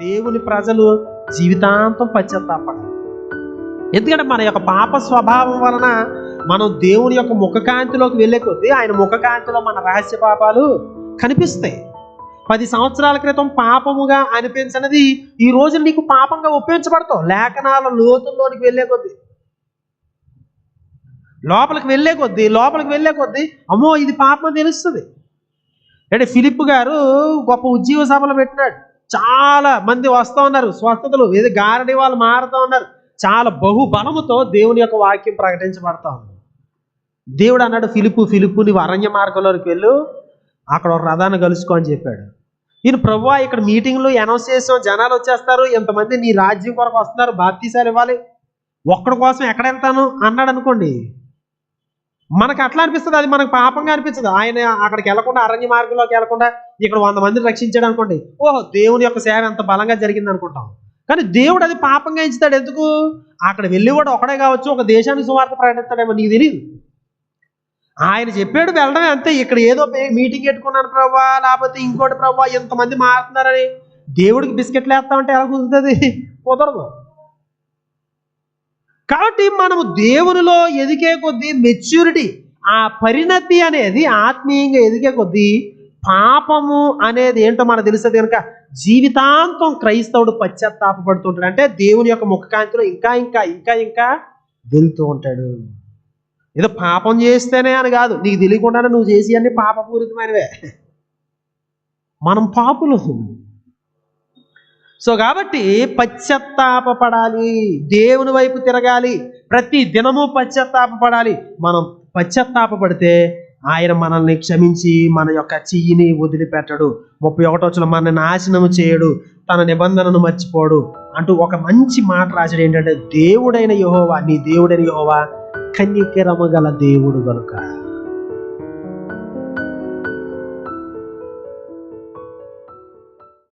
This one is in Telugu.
దేవుని ప్రజలు జీవితాంతం పశ్చాత్తాపడాలి ఎందుకంటే మన యొక్క పాప స్వభావం వలన మనం దేవుని యొక్క ముఖకాంతిలోకి వెళ్ళే కొద్దీ ఆయన ముఖకాంతిలో మన రహస్య పాపాలు కనిపిస్తాయి. పది సంవత్సరాల క్రితం పాపముగా అనిపించినది ఈ రోజు నీకు పాపంగా ఒప్పించబడతావు. లేఖనాల లోతుల్లోనికి వెళ్ళే కొద్దీ. లోపలికి వెళ్ళే కొద్దీ లోపలికి వెళ్ళే కొద్దీ అమ్మో ఇది పాపం తెలుస్తుంది. అంటే ఫిలిప్ గారు గొప్ప ఉద్యోగ సభలు పెట్టినాడు. చాలా మంది వస్తూ ఉన్నారు స్వస్థతలు. ఏదో గారడి వాళ్ళు మారుతూ ఉన్నారు. చాలా బహుబలముతో దేవుని యొక్క వాక్యం ప్రకటించబడతా ఉంది. దేవుడు అన్నాడు ఫిలిపు ఫిలిపు నీవు అరణ్య మార్గంలోకి వెళ్ళు అక్కడ ఒక రథాన్ని కలుసుకో అని చెప్పాడు. ఈయన ప్రభు ఇక్కడ మీటింగ్లు అనౌన్స్ చేసాం జనాలు వచ్చేస్తారు ఎంతమంది నీ రాజ్యం కొరకు వస్తున్నారు బాప్తీసాలు ఇవ్వాలి ఒక్కడి కోసం ఎక్కడ వెళ్తాను? అన్నాడు అనుకోండి. మనకు అట్లా అనిపిస్తుంది అది మనకు పాపంగా అనిపిస్తుంది. ఆయన అక్కడికి వెళ్ళకుండా అరణ్య మార్గంలోకి వెళ్ళకుండా ఇక్కడ వంద మందిని రక్షించాడు అనుకోండి. ఓహో దేవుని యొక్క సేవ ఎంత బలంగా జరిగింది అనుకుంటాం. కానీ దేవుడు అది పాపంగా ఎంచుతాడు ఎందుకు? అక్కడ వెళ్ళి కూడా ఒకడే కావచ్చు ఒక దేశానికి సువార్త ప్రకటిస్తాడేమో నీకు తెలియదు ఆయన చెప్పాడు వెళ్ళడం అంతే. ఇక్కడ ఏదో మీటింగ్ పెట్టుకున్నాను ప్రభా లేకపోతే ఇంకోటి ప్రభా ఎంతమంది మారుతున్నారని దేవుడికి బిస్కెట్లు వేస్తామంటే ఎలా కుదురుతుంది? కుదరదు. కాబట్టి మనము దేవునిలో ఎదిగే కొద్దీ మెచ్యూరిటీ ఆ పరిణతి అనేది ఆత్మీయంగా ఎదిగే కొద్దీ పాపము అనేది ఏంటో మనకు తెలుస్తుంది కనుక జీవితాంతం క్రైస్తవుడు పశ్చాత్తాపడుతుంటాడు అంటే దేవుని యొక్క ముఖకాంతిలో ఇంకా ఇంకా ఇంకా ఇంకా వెళ్తూ ఉంటాడు. ఏదో పాపం చేస్తేనే అని కాదు. నీకు తెలియకుండానే నువ్వు చేసి అన్ని పాపపూరితమైనవే. మనం పాపులు. సో కాబట్టి పశ్చాత్తాపడాలి దేవుని వైపు తిరగాలి. ప్రతి దినము పశ్చాత్తాపడాలి మనం పశ్చాత్తాపడితే ఆయన మనల్ని క్షమించి మన యొక్క చెయ్యిని వదిలిపెట్టడు. ముప్పై ఒకటో వచ్చిన మన నాశనము చేయడు తన నిబంధనను మర్చిపోడు అంటూ ఒక మంచి మాట రాశాడు. ఏంటంటే దేవుడైన యహోవా నీ దేవుడైన యహోవా కన్యకరము గల దేవుడు గనుక.